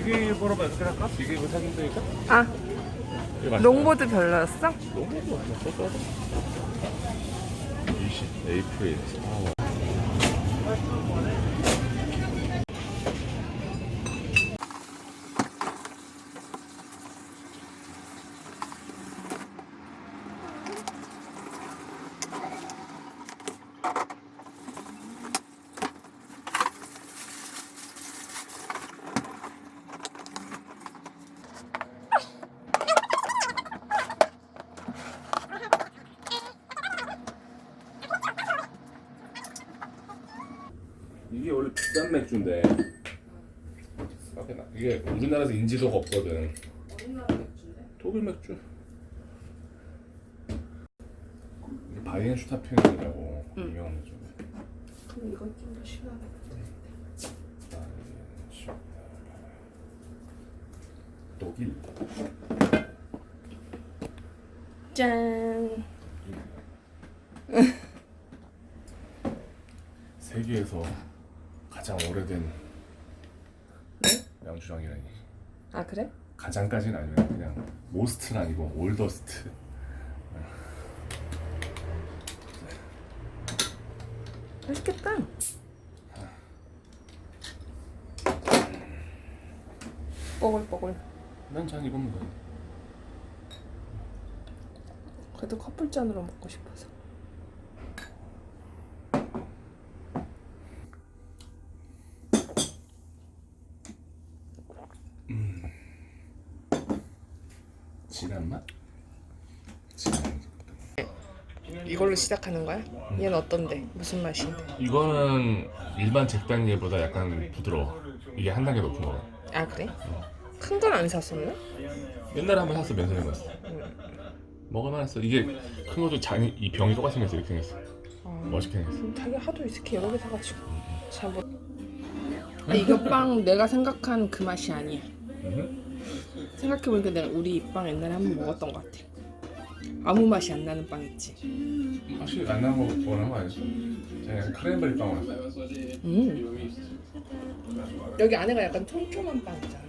이게 보러 가서 할까? 이게 이거 사긴 되니까? 아. 롱보드 별로였어? 롱보드 없었어? 20 에이프릴 4월 이게 원래 비싼 맥주인데. 이게 우리나라에서 인지도가 없거든. 독일 맥주. 이게 바이엔슈타펜이라고 유명한 맥주인데 그럼 이건 좀더 시원하게. 독일. 짠. 세계에서 가장 오래된 양주장이라니 아 그래? 가장까지는 아니면 그냥 모스트는 아니고 올더스트. 맛있겠다. 뽀글뽀글. 난 잔 이거면 돼 그래도 커플잔으로 먹고 싶어서 진한 맛? 진한 맛. 이걸로 시작하는 거야? 얘는 어떤데? 무슨 맛인데? 이거는 일반 잭다니엘보다 약간 부드러워. 이게 한 단계 높은 거야. 아 그래? 큰 건 안 샀었나? 옛날에 한 번 샀어 면세점 갔어. 먹을만 했어. 이게 큰 것도 잔이 이 병이 똑같이 생겼어 이렇게 생겼어. 아, 멋있게 생겼어. 자기 하도 이렇게 여러 개 사가지고 잘 못. 이거 빵 내가 생각한 그 맛이 아니야. 생각해보니까 내가 우리 이 빵 옛날에 한번 먹었던 것 같아. 아무 맛이 안 나는 빵 있지. 맛이 안 나는 거 원하는 거 아니었어? 그냥 크랜베리 빵 원했어. 음. 여기 안에가 약간 촘촘한 빵이잖아.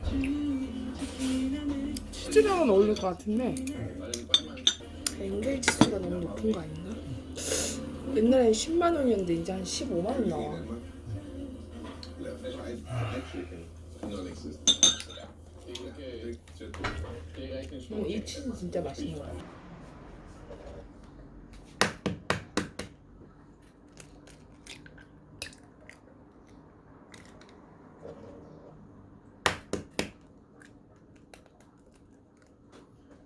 치즈랑은 어울릴 것 같은데 지수가 너무 높은 거 아닌가? 옛날엔 10만 원이었는데 이제 한 15만 원 나와. 음, 이 치즈 진짜 맛있는 거야.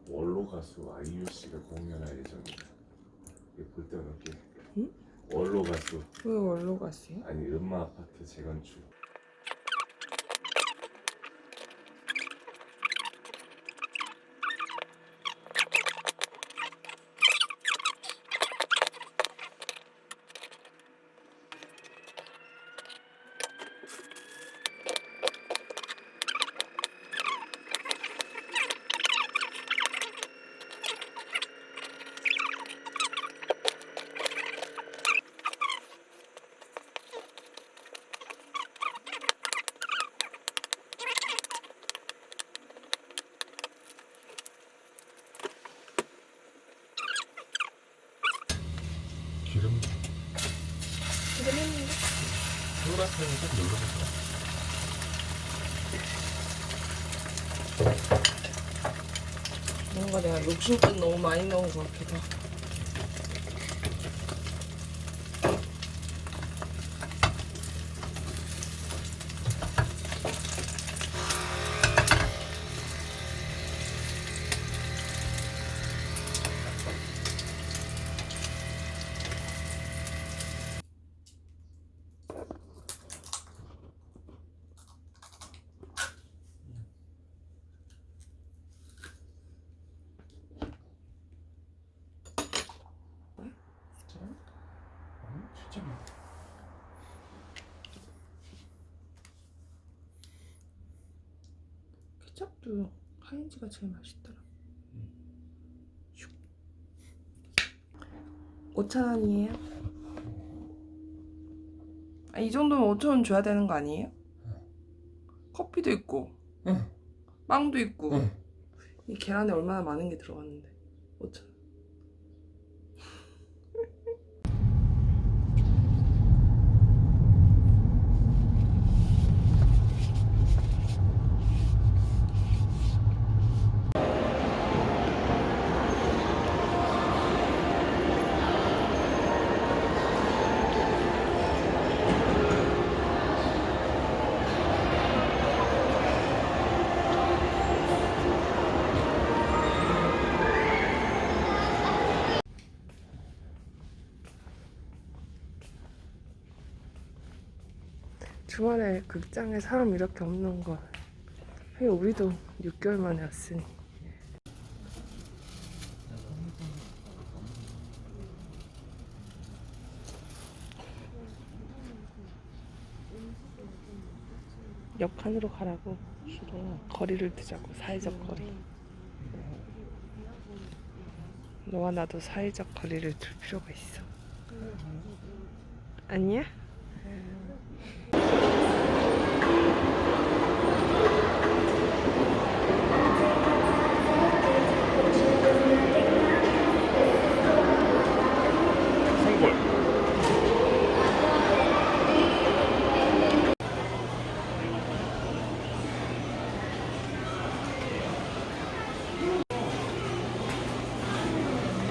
원로 가수 아이유 씨가 공연할 예정이다. 이게 볼 때는 어떻게? 응? 원로 가수 왜 원로 갔어요? 아니 음마 아파트 재건축. 기름 지금 했는데? 플라스틱은 꼭 눌러보세요. 뭔가 내가 욕심껏 너무 많이 넣은 것 같기도 하고. 진짜 뭐. 케첩도 하인즈가 제일 맛있더라. 5천 원이에요? 아, 이 정도면 5천 원 줘야 되는 거 아니에요? 커피도 있고 응. 빵도 있고. 응. 이 계란에 얼마나 많은 게 들어갔는데. 5천. 주말에 극장에 사람 이렇게 없는 거. 하긴 우리도 6개월 만에 왔으니. 옆칸으로 가라고 주로 거리를 두자고 사회적 거리. 너와 나도 사회적 거리를 둘 필요가 있어. 아니야?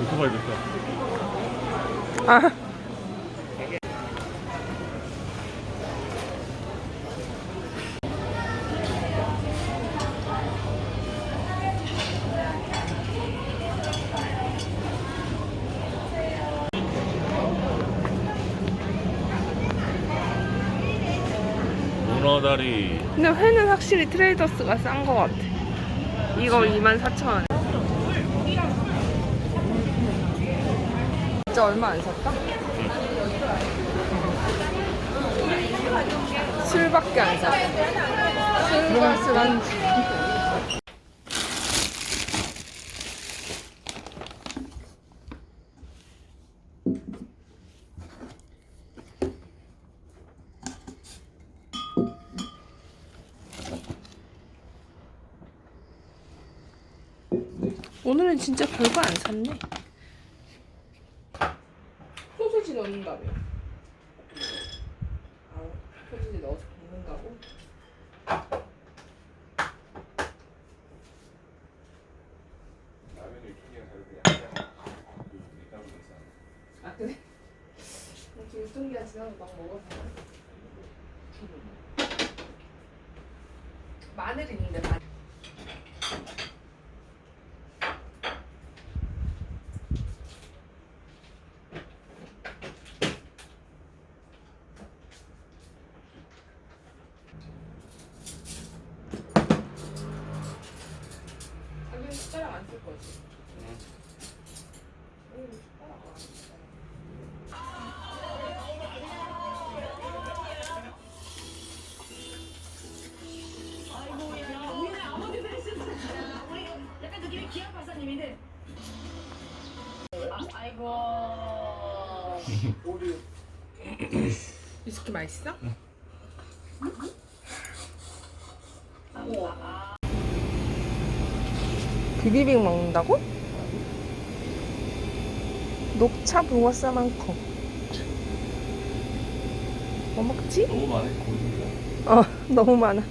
오토바이 됐다. 아. 문어다리. 근데 회는 확실히 트레이더스가 싼거 같아. 이거 24,000원. 진짜 얼마 안 샀다? 술밖에 안 샀어. 술과 술안주. 오늘은 진짜 별거 안 샀네. 소세지 넣는다며. 아, 소세지 넣어서 볶는다고? 아 그래? 지금 유통기한 지나서 막 먹어서. 마늘 있는데 마늘. 위스키 맛있어? 비비빅 먹는다고? 녹차 붕어 싸만커 뭐 먹지? 너무 많아. 고기가. 어 너무 많아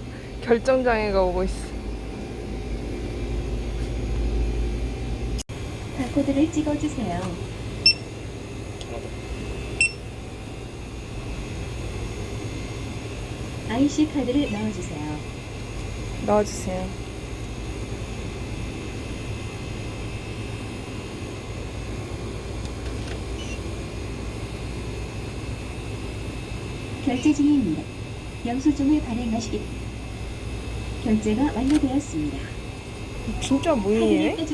결정장애가 오고 있어 바코드를 찍어주세요. IC 카드를 넣어주세요. 넣어주세요 결제 중입니다. 영수증을 발행하시기. 결제가 완료되었습니다. 진짜 카드를? 빼주세요.